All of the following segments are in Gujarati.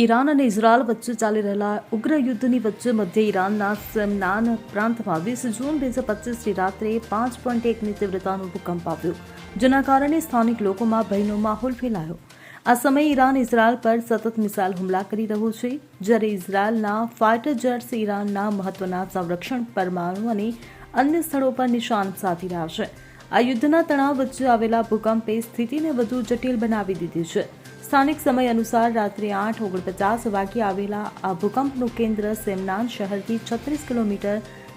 ઈરાન અને ઇઝરાયલ વચ્ચે ચાલી રહેલા ઉગ્ર યુદ્ધની વચ્ચે મધ્ય ઈરાનના સેમનાન પ્રાંતમાં વીસ જૂન બે હજાર પચીસની રાત્રે પાંચ પોઈન્ટ એકની તીવ્રતાનો ભૂકંપ આવ્યો, જેના કારણે સ્થાનિક લોકોમાં ભયનો માહોલ ફેલાયો. આ સમયે ઈરાન ઇઝરાયલ પર સતત મિસાઇલ હુમલા કરી રહ્યું છે, જ્યારે ઇઝરાયલના ફાઇટર જેટ્સ ઈરાનના મહત્વના સંરક્ષણ પરમાણુ અને અન્ય સ્થળો પર નિશાન સાધી રહ્યા છે. આ યુદ્ધના તણાવ વચ્ચે આવેલા ભૂકંપે સ્થિતિને વધુ જટિલ બનાવી દીધી છે. સ્થાનિક સમય અનુસાર રાત્રે આઠ ઓગણપચાસ વાગ્યે આવેલા આ ભૂકંપનું કેન્દ્ર સેમનાન શહેરથી છત્રીસ કિલોમીટર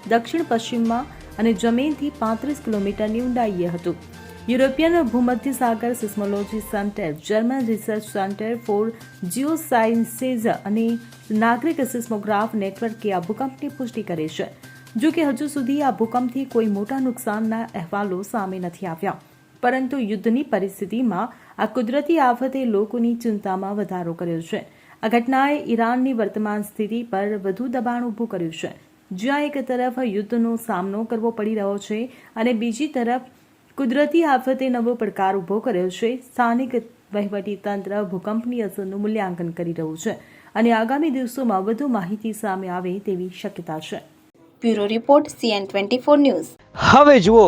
દક્ષિણ પશ્ચિમમાં અને જમીનથી પાંત્રીસ કિલોમીટરની ઊંડાઈએ હતું. યુરોપિયન ભૂમધ્ય સાગર seismology centre, German research centre for geosciences અને નાગરિક સિસ્મોગ્રાફ નેટવર્કે આ ભૂકંપની પુષ્ટિ કરી છે. જો કે હજુ સુધી આ ભૂકંપથી કોઈ મોટા નુકસાનના અહેવાલો સામે નથી આવ્યા. પરંતુ યુદ્ધની પરિસ્થિતિમાં આ કુદરતી આફતે લોકોની ચિંતામાં વધારો કર્યો છે. આ ઘટનાએ ઈરાનની વર્તમાન સ્થિતિ પર વધુ દબાણ ઊભું કર્યું છે. જ્યાં એક તરફ યુદ્ધનો સામનો કરવો પડી રહ્યો છે અને બીજી તરફ કુદરતી આફતે નવો પડકાર ઊભો કર્યો છે. સ્થાનિક વહીવટી તંત્ર ભૂકંપની અસરનું મૂલ્યાંકન કરી રહ્યું છે અને આગામી દિવસોમાં વધુ માહિતી સામે આવે તેવી શક્યતા છે. Bureau report CN twenty four news. હવે જુઓ